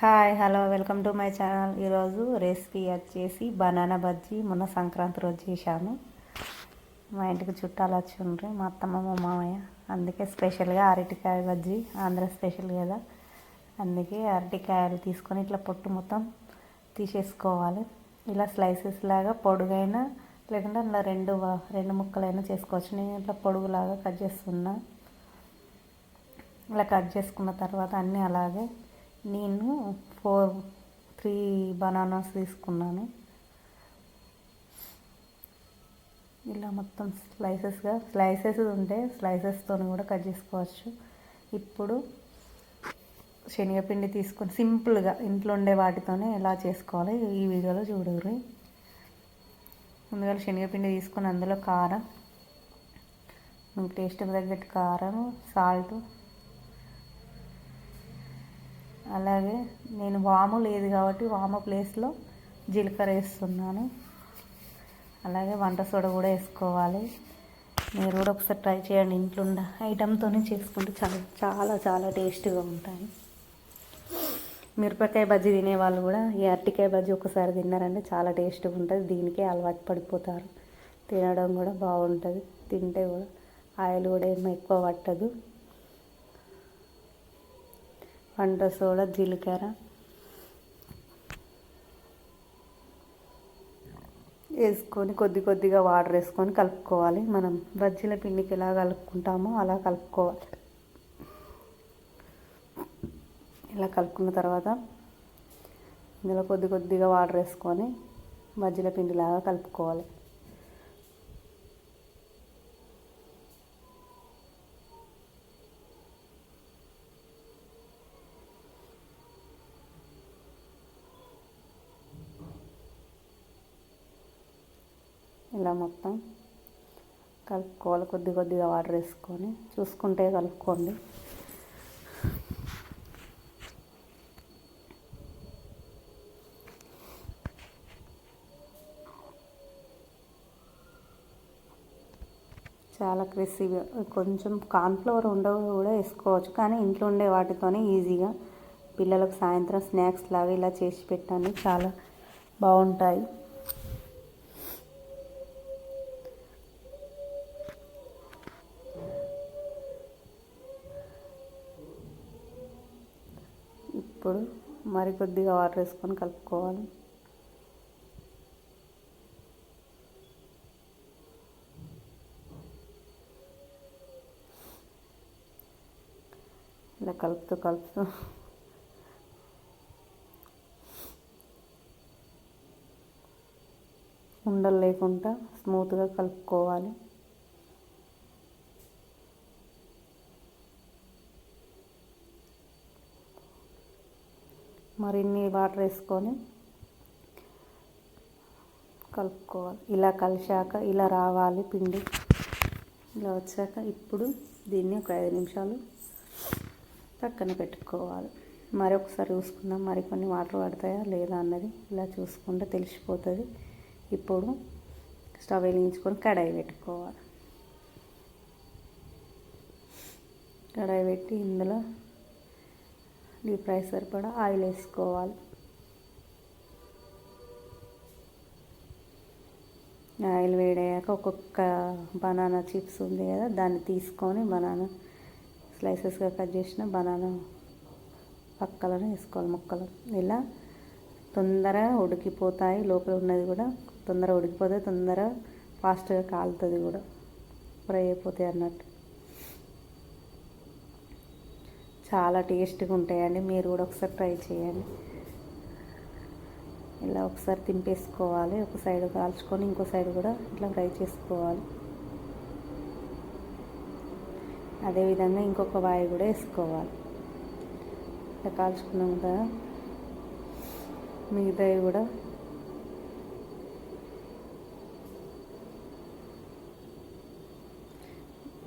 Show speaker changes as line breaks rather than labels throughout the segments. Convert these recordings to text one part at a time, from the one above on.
Hi hello welcome to my channel. ఈరోజు recipe వచ్చేసి banana bajji మొన్న సంక్రాంతి రోజు చేశాము. మా ఇంటికి చుట్టాలు వచ్చి ఉండ్రి. మా అత్తమ్మ మా మామయ్య. అందుకే స్పెషల్గా అరటికాయ బజ్జీ ఆంధ్ర స్పెషల్ కదా. అందుకే అరటికాయలు తీసుకొని ఇట్లా పొట్టు మొత్తం తీసేసుకోవాలి. ఇలా స్లైసెస్ లాగా పొడుగైనా లేకుంటే అందులో రెండు రెండు ముక్కలైనా చేసుకోవచ్చు. నేను ఇట్లా పొడుగులాగా కట్ చేస్తున్నా. ఇలా కట్ చేసుకున్న తర్వాత అన్నీ అలాగే నేను ఫోర్ త్రీ బనానాస్ తీసుకున్నాను. ఇలా మొత్తం స్లైసెస్గా స్లైసెస్ ఉంటే స్లైసెస్తో కూడా కట్ చేసుకోవచ్చు. ఇప్పుడు శనగపిండి తీసుకొని సింపుల్గా ఇంట్లో ఉండే వాటితోనే ఎలా చేసుకోవాలి ఈ వీడియోలో చూడరు. ముందుగా శనగపిండి తీసుకొని అందులో కారం మీకు టేస్ట్కి తగ్గట్టు కారం సాల్ట్ అలాగే నేను వాము లేదు కాబట్టి వాము ప్లేస్లో జీలకర్ర వేస్తున్నాను. అలాగే వంట సోడ కూడా వేసుకోవాలి. మీరు కూడా ఒకసారి ట్రై చేయండి ఇంట్లో ఉన్న ఐటమ్తోనే చేసుకుంటే చాలా చాలా చాలా టేస్ట్గా ఉంటాయి. మిరపకాయ బజ్జీ తినే వాళ్ళు కూడా ఈ అరటికాయ బజ్జీ ఒకసారి తిన్నారంటే చాలా టేస్ట్గా ఉంటుంది. దీనికే అలవాటు పడిపోతారు. తినడం కూడా బాగుంటుంది. తింటే కూడా ఆయిల్ కూడా ఏమో ఎక్కువ పట్టదు. వంట సోడా జీలకర్ర. వేసుకొని కొద్ది కొద్దిగా వాటర్ వేసుకొని కలుపుకోవాలి. మనం బజ్జీల పిండికి ఎలా కలుపుకుంటామో అలా కలుపుకోవాలి. ఇలా కలుపుకున్న తర్వాత ఇందులో కొద్ది కొద్దిగా వాటర్ వేసుకొని బజ్జీల పిండిలాగా కలుపుకోవాలి. ఇలా మొత్తం కలుపుకోవాలి కొద్ది కొద్దిగా వాటర్ వేసుకొని. చూసుకుంటే కలుపుకోండి. చాలా క్రిస్పీగా కొంచెం కార్న్ఫ్లవర్ ఉండవు కూడా వేసుకోవచ్చు కానీ ఇంట్లో ఉండే వాటితోనే ఈజీగా. పిల్లలకు సాయంత్రం స్నాక్స్ లాగా ఇలా చేసి పెట్టండి చాలా బాగుంటాయి. ఇప్పుడు మరి కొద్దిగా వాటర్ వేసుకొని కలుపుకోవాలి. ఇలా కలుపుతూ కలుపుతూ ఉండలు లేకుండా స్మూత్గా కలుపుకోవాలి. మరిన్ని వాటర్ వేసుకొని కలుపుకోవాలి. ఇలా కలిశాక ఇలా రావాలి పిండి. ఇలా వచ్చాక ఇప్పుడు దీన్ని ఒక ఐదు నిమిషాలు పక్కన పెట్టుకోవాలి. మరి ఒకసారి చూసుకుందాం మరి కొన్ని వాటర్ పడతాయా లేదా అన్నది ఇలా చూసుకుంటే తెలిసిపోతుంది. ఇప్పుడు స్టవ్ వెలిగించుకొని కడాయి పెట్టుకోవాలి. కడాయి పెట్టి ఇందులో డీప్ ఫ్రై సరిపడా ఆయిల్ వేసుకోవాలి. ఆయిల్ వేడయ్యాక ఒక్కొక్క బనానా చిప్స్ ఉంది కదా దాన్ని తీసుకొని బనానా స్లైసెస్గా కట్ చేసిన బనానా పక్కలను వేసుకోవాలి ముక్కలు ఇలా తొందరగా ఉడికిపోతాయి లోపల ఉన్నది కూడా తొందరగా ఉడికిపోతే తొందరగా ఫాస్ట్గా కాలుతుంది కూడా ఫ్రై అయిపోతాయి అన్నట్టు. చాలా టేస్ట్గా ఉంటాయండి. మీరు కూడా ఒకసారి ట్రై చేయండి. ఇలా ఒకసారి తింపేసుకోవాలి ఒక సైడ్ కాల్చుకొని ఇంకో సైడ్ కూడా ఇట్లా ఫ్రై చేసుకోవాలి. అదేవిధంగా ఇంకొక వాయి కూడా వేసుకోవాలి. ఇట్లా కాల్చుకున్నాం కదా. మిగతావి కూడా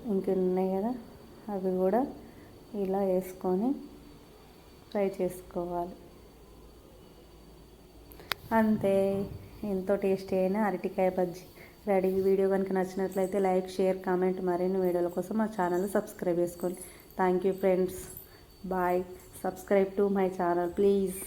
ఇంకా ఉన్నాయి కదా? అవి కూడా ఇలా వేసుకొని ఫ్రై చేసుకోవాలి. అంతే. ఎంతో టేస్టీ అయిన అరటికాయ బజ్జీ. రెడీ. వీడియో కనుక నచ్చినట్లయితే లైక్ షేర్ కామెంట్ మరిన్ని వీడియోల కోసం మా ఛానల్ సబ్స్క్రైబ్ చేసుకోండి. Thank you friends. Bye. Subscribe to my channel please.